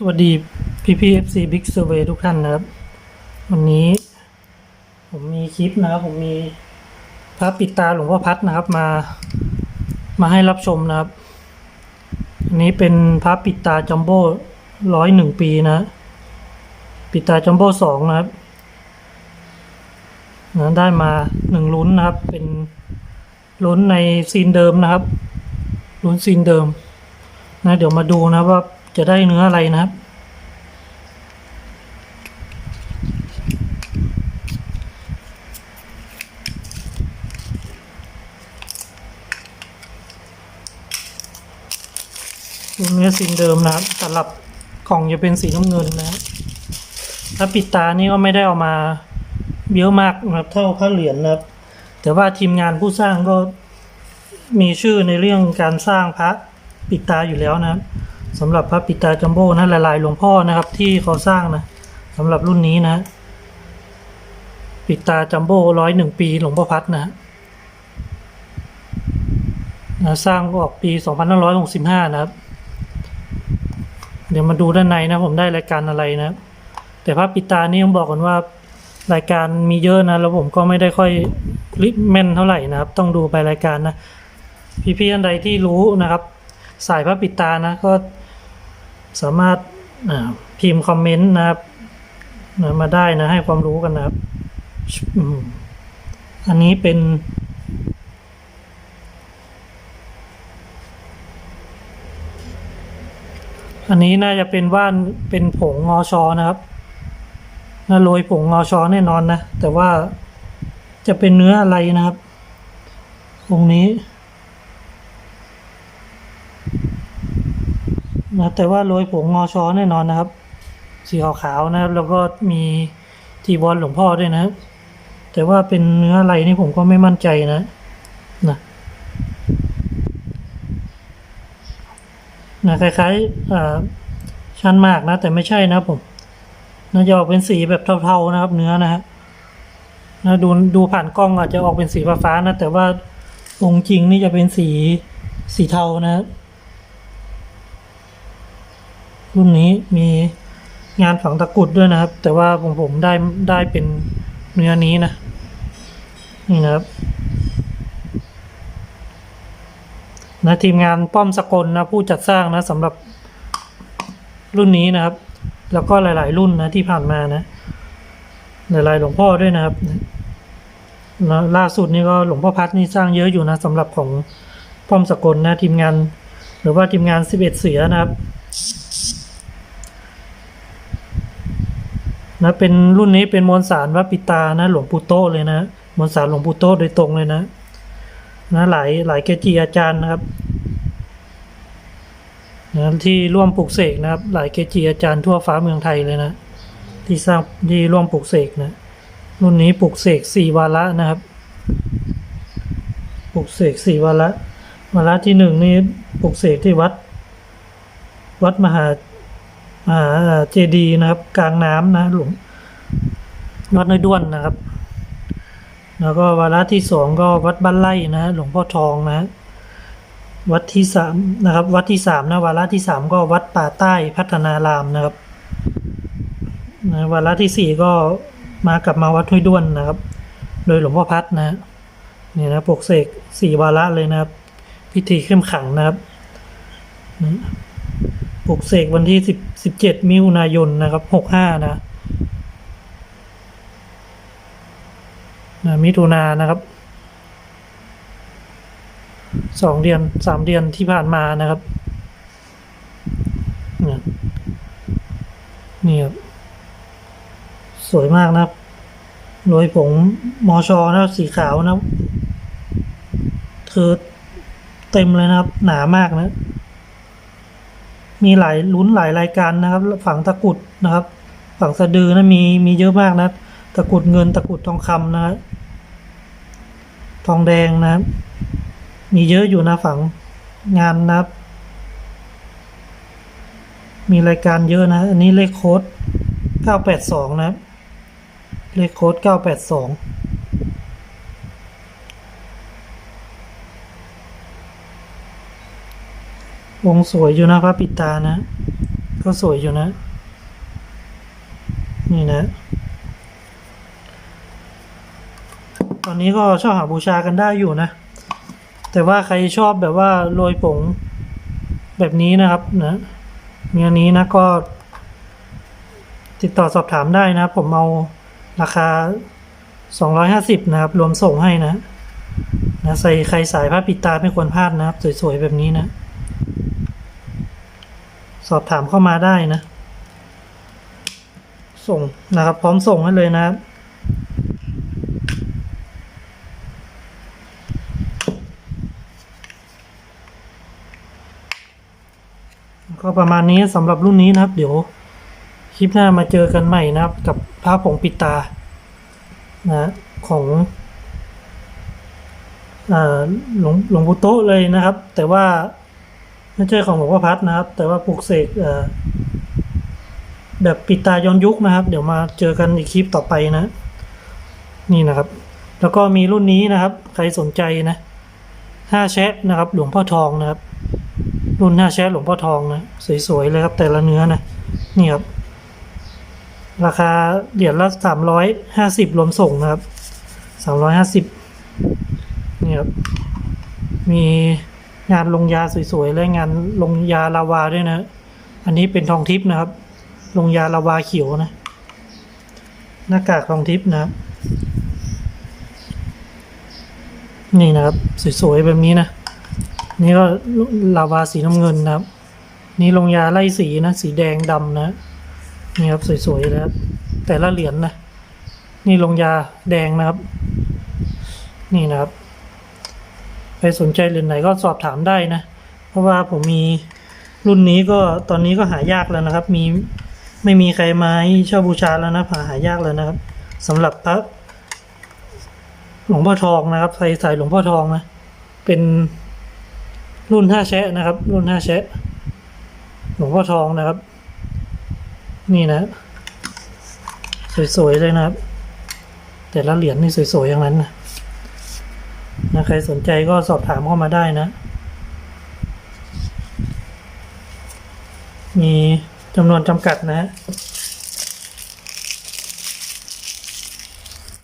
สวัสดีพี่พีเอฟซีบิ๊กเซอร์เวทุกท่านนะครับ วันนี้ ผมมีคลิปนะครับ ผมมีพระปิดตาหลวงพ่อพัดนะครับมา มาให้รับชมนะครับ อันนี้เป็นพระปิดตาจัมโบ้ร้อยหนึ่งปีนะ ปิดตาจัมโบ้สองนะครับนะได้มาหนึ่งลุ้นนะครับ เป็นลุ้นในซีนเดิมนะครับลุ้นซีนเดิมนะเดี๋ยวมาดูนะว่า จะได้เนื้ออะไรนะครับ ดูเนื้อสีเดิมนะครับสำหรับกล่องจะเป็นสีน้ำเงินนะครับถ้าปิดตานี่ก็ไม่ได้เอามาเยอะมากนะครับ เท่าพระเหรียญนะครับ แต่ว่าทีมงานผู้สร้างก็มีชื่อในเรื่องการสร้างพระปิดตาอยู่แล้วนะครับ สำหรับพระปิตาจัมโบ้นะหลายๆหลวงพ่อนะครับ ที่เขาสร้างนะสำหรับรุ่นนี้นะ ปิตาจัมโบ้ร้อยหนึ่งปีหลวงพ่อพัดนะนะสร้างออกปีสองพันห้าร้อยหกสิบห้านะครับ เดี๋ยวมาดูด้านในนะผมได้รายการอะไรนะแต่พระปิตานี่ต้องบอกก่อนว่ารายการมีเยอะนะแล้วผมก็ไม่ได้ค่อยริบแม่นเท่าไหร่นะครับ ต้องดูไปรายการนะ พี่ๆอันใดที่รู้นะครับ สายพระปิตานะ ก็ สามารถพิมพ์คอมเมนต์นะครับนะมาได้นะให้ความรู้กันนะครับ อันนี้เป็นอันนี้น่าจะเป็นว่านเป็นผงงอชอนะครับน่าโรยผงงอชอแน่นอนนะ แต่ว่าจะเป็นเนื้ออะไรนะครับองนี้ นะแต่ว่าโรยผงงอชอแน่นอนนะครับ สีขาวๆนะครับ แล้วก็มีจีวรหลวงพ่อด้วยนะครับแต่ว่าเป็นเนื้ออะไรนี่ผมก็ไม่มั่นใจนะนะนะคล้ายๆชั้นมากนะ แต่ไม่ใช่นะผมน่าจะออกเป็นสีแบบเทาๆนะครับ เนื้อนะฮะนะดูดูผ่านกล้องอาจจะออกเป็นสีฟ้าๆนะ แต่ว่าองค์จริงนี่จะเป็นสีสีเทานะครับ รุ่นนี้มีงานฝังตะกุดด้วยนะครับ แต่ว่าผมผมได้ได้เป็นเนื้อนี้นะ นี่นะครับนะทีมงานป้อมสกลนะผู้จัดสร้างนะสำหรับรุ่นนี้นะครับ แล้วก็หลาย ๆ รุ่นนะที่ผ่านมานะ หลายๆหลวงพ่อด้วยนะครับนะล่าสุดนี่ก็หลวงพ่อพัดนี่สร้างเยอะอยู่นะสำหรับของป้อมสกลนะทีมงาน หรือว่าทีมงานสิบเอ็ดเสือนะครับ นะเป็นรุ่นนี้เป็นมวลสารวัปิตานะ หลวงปู่โตเลยนะมวลสารหลวงปู่โตโดยตรงเลยนะ นะหลายหลายเกจิอาจารย์นะครับนะที่ร่วมปลูกเสกนะครับ หลายเกจิอาจารย์ทั่วฟ้าเมืองไทยเลยนะ ที่สร้างที่ร่วมปลูกเสกนะรุ่นนี้ปลูกเสกสี่วาระนะครับปลูกเสกสี่วาระวาระที่หนึ่งนี่ปลูกเสกที่วัด วัดมหา เจดีนะครับ กลางน้ำนะหลวงวัดน้อยด้วนนะครับ แล้วก็วาระที่สองก็วัดบ้านไร่นะหลวงพ่อทองนะ วัดที่สามนะครับ วัดที่สามนะวาระที่สามก็วัดป่าใต้พัฒนารามนะครับนะวาระที่สี่ก็มากลับมาวัดห้วยด้วนนะครับ โดยหลวงพ่อพัดนะเนี่ยนะปกเสกสี่วาระเลยนะครับ พิธีเข้มขังนะครับ ปลุกเสกวันที่สิบสิบเจ็ดมิถุนายนนะครับหกห้านะนะมิถุนานะครับสองเดือนสามเดือนที่ผ่านมานะครับนี่ครับสวยมากนะครับโดยผงมอชอนะครับสีขาวนะครับคือเต็มเลยนะครับ หนามากนะ มีหลายลุ้นหลายรายการนะครับ ฝังตะกุดนะครับ ฝังสะดือนะมีมีเยอะมากนะ ตะกุดเงินตะกุดทองคำนะครับทองแดงนะครับ มีเยอะอยู่นะฝังงานนะครับ มีรายการเยอะนะ อันนี้เลขโค้ด982 นะครับ เลขโค้ด982 วงสวยอยู่นะพระปิดตานะก็ก็สวยอยู่นะ นี่นะ ตอนนี้ก็ชอบหาบูชากันได้อยู่นะ แต่ว่าใครชอบแบบว่าโรยผงแบบนี้นะครับนะมีอันนี้นะก็ ติดต่อสอบถามได้นะ ผมเอาราคา 250 นะครับ รวมส่งให้นะนะใส่ใครสายผ้าปิดตาไม่ควรพลาดนะครับ สวยๆ แบบนี้นะ สอบถามเข้ามาได้นะ ส่งนะครับ พร้อมส่งให้เลยนะครับก็ประมาณนี้สำหรับรุ่นนี้นะครับ เดี๋ยวคลิปหน้ามาเจอกันใหม่นะครับ กับผ้าผงปิดตานะของหลวงหลวงปู่โตเลยนะครับ แต่ว่า ไม่ใช่ของหลวงพ่อพัดนะครับ แต่ว่าปลูกเสกเแบบปิดตาย้อนยุคนะครับ เดี๋ยวมาเจอกันอีกคลิปต่อไปนะ นี่นะครับ แล้วก็มีรุ่นนี้นะครับ ใครสนใจนะห้าแชะนะครับ หลวงพ่อทองนะครับ รุ่นห้าแชะหลวงพ่อทองนะสวยๆเลยครับ แต่ละเนื้อนะนี่ครับราคาเหรียญละสามร้อยห้าสิบรวมส่งนะครับสามร้อยห้าสิบนี่ครับ มี งานลงยาสวยๆและงานลงยาลาวาด้วยนะ อันนี้เป็นทองทิพย์นะครับ ลงยาลาวาเขียวนะ หน้ากากทองทิพย์นะครับ นี่นะครับสวยๆแบบนี้นะ นี่ก็ลาวาสีน้ำเงินนะครับ นี่ลงยาไล่สีนะ สีแดงดำนะ นี่ครับสวยๆนะครับ แต่ละเหรียญนะนี่ลงยาแดงนะครับ นี่นะครับ ใครสนใจเหรียญไหนก็สอบถามได้นะ เพราะว่าผมมีรุ่นนี้ก็ตอนนี้ก็หายากแล้วนะครับ มีไม่มีใครมาให้เช่าบูชาแล้วนะหาหายากแล้วนะครับสำหรับพระหลวงพ่อทองนะครับใส่ใส่หลวงพ่อทองนะเป็นรุ่นห้าแชะนะครับ รุ่นห้าแชะหลวงพ่อทองนะครับ นี่นะ สวยๆเลยนะครับ แต่ละเหรียญนี่สวยๆอย่างนั้นนะ นะใครสนใจก็สอบถามเข้ามาได้นะ มีจำนวนจำกัดนะฮะ